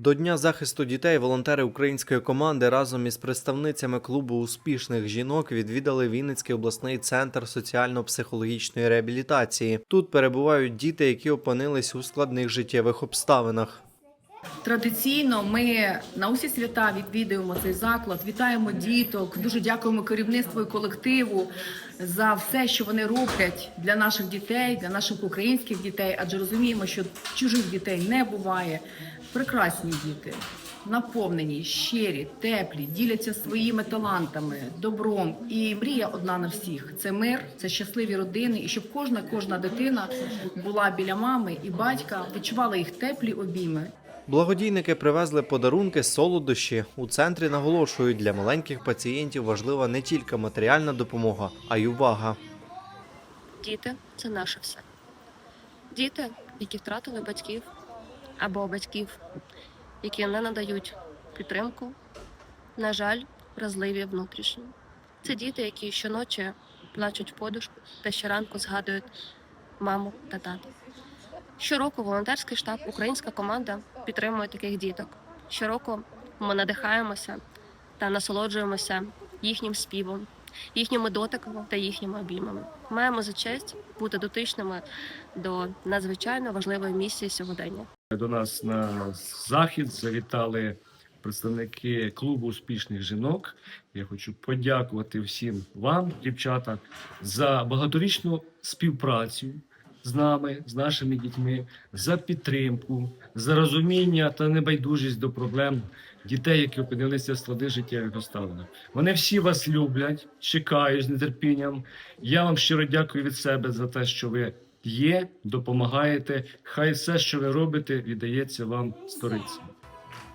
До Дня захисту дітей волонтери української команди разом із представницями клубу успішних жінок відвідали Вінницький обласний центр соціально-психологічної реабілітації. Тут перебувають діти, які опинились у складних життєвих обставинах. Традиційно ми на усі свята відвідуємо цей заклад, вітаємо діток. Дуже дякуємо керівництву і колективу за все, що вони роблять для наших дітей, для наших українських дітей. Адже розуміємо, що чужих дітей не буває. Прекрасні діти, наповнені, щирі, теплі, діляться своїми талантами, добром. І мрія одна на всіх: це мир, це щасливі родини, і щоб кожна кожна дитина була біля мами і батька, відчувала їх теплі обійми. Благодійники привезли подарунки, солодощі. У центрі наголошують, для маленьких пацієнтів важлива не тільки матеріальна допомога, а й увага. Діти це наше все. Діти, які втратили батьків або батьків, які не надають підтримку, на жаль, вразливі внутрішньо. Це діти, які щоночі плачуть в подушку та щоранку згадують маму та тата. Щороку волонтерський штаб, українська команда підтримує таких діток. Щороку ми надихаємося та насолоджуємося їхнім співом, їхніми дотиками та їхніми обіймами. Маємо за честь бути дотичними до надзвичайно важливої місії сьогодення. До нас на захід завітали представники клубу успішних жінок. Я хочу подякувати всім вам, дівчата, за багаторічну співпрацю з нами, з нашими дітьми, за підтримку, за розуміння та небайдужість до проблем дітей, які опинилися в складних життєвих обставинах. Вони всі вас люблять, чекають з нетерпінням. Я вам щиро дякую від себе за те, що ви є, допомагаєте. Хай все, що ви робите, віддається вам сторицям.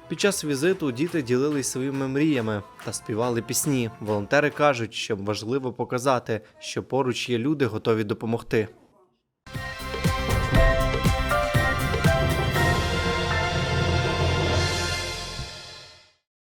Під час візиту діти ділились своїми мріями та співали пісні. Волонтери кажуть, що важливо показати, що поруч є люди, готові допомогти.